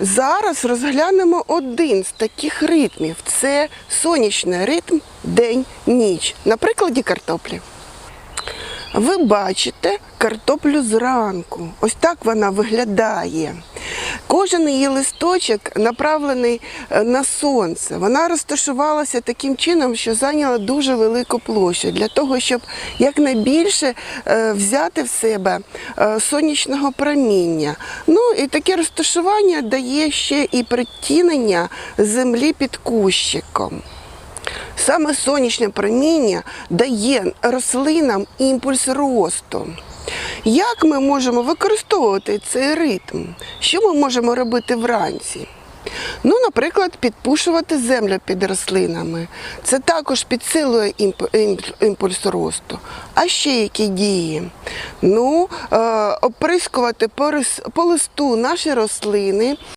Зараз розглянемо один з таких ритмів. Це сонячний ритм день-ніч. На прикладі картоплі. Ви бачите картоплю зранку. Ось так вона виглядає. Кожен її листочок направлений е, на сонце. Вона розташувалася таким чином, що зайняла дуже велику площу для того, щоб якнайбільше е, взяти в себе е, сонячного проміння. Ну і таке розташування дає ще і притінення землі під кущиком. Саме сонячне проміння дає рослинам імпульс росту. Як ми можемо використовувати цей ритм? Що ми можемо робити вранці? Ну, наприклад, підпушувати землю під рослинами. Це також підсилує імп- імп- імпульс росту. А ще які дії? Ну, е, оприскувати по листу наші рослини